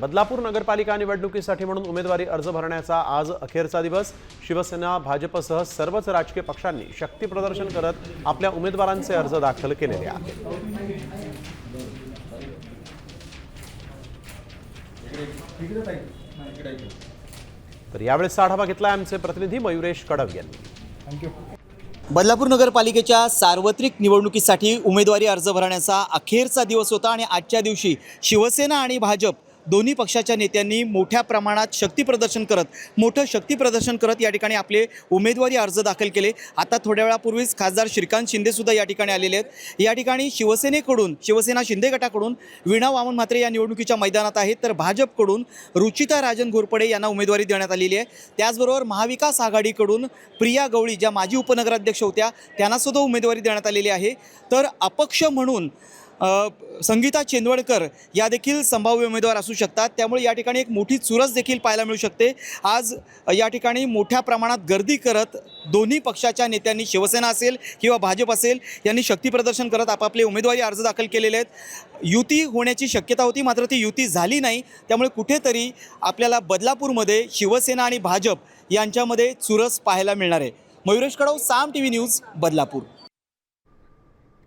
बदलापूर नगरपालिका निवडणुकीसाठी म्हणून उमेदवारी अर्ज भरण्याचा आज अखेरचा दिवस. शिवसेना भाजपसह सर्वच राजकीय पक्षांनी शक्ती प्रदर्शन करत आपल्या उमेदवारांचे अर्ज दाखल केलेले आहेत. तर यावेळेस आढावा घेतला आमचे प्रतिनिधी मयुरेश कडव यांनी. बदलापूर नगरपालिकेच्या सार्वत्रिक निवडणुकीसाठी उमेदवारी अर्ज भरण्याचा अखेरचा दिवस होता आणि आजच्या दिवशी शिवसेना आणि भाजप दोन्ही पक्षाच्या नेत्यांनी मोठ्या प्रमाणात शक्ती प्रदर्शन करत मोठं शक्ती प्रदर्शन करत या ठिकाणी आपले उमेदवारी अर्ज दाखल केले. आता थोड्या वेळापूर्वीच खासदार श्रीकांत शिंदेसुद्धा या ठिकाणी आलेले आहेत. या ठिकाणी शिवसेनेकडून शिवसेना शिंदे गटाकडून वीणा वामन म्हात्रे या निवडणुकीच्या मैदानात आहेत. तर भाजपकडून रुचिता राजन घोरपडे यांना उमेदवारी देण्यात आलेली आहे. त्याचबरोबर महाविकास आघाडीकडून प्रिया गवळी ज्या माजी उपनगराध्यक्ष होत्या त्यांनासुद्धा उमेदवारी देण्यात आलेली आहे. तर अपक्ष म्हणून संगीता चेंदवडकर या देखील संभाव्य उमेदवार असू शकतात. त्यामुळे या ठिकाणी एक मोठी चुरस देखील पाहायला मिळू शकते. आज या ठिकाणी मोठ्या प्रमाणात गर्दी करत दोन्ही पक्षाच्या नेत्यांनी शिवसेना असेल किंवा भाजप असेल यांनी शक्तीप्रदर्शन करत आपापले उमेदवारी अर्ज दाखल केलेले आहेत. युती होण्याची शक्यता होती मात्र ती युती झाली नाही. त्यामुळे कुठेतरी आपल्याला बदलापूरमध्ये शिवसेना आणि भाजप यांच्यामध्ये चुरस पाहायला मिळणार आहे. Mayuresh Kadav Saam T V news Badlapur.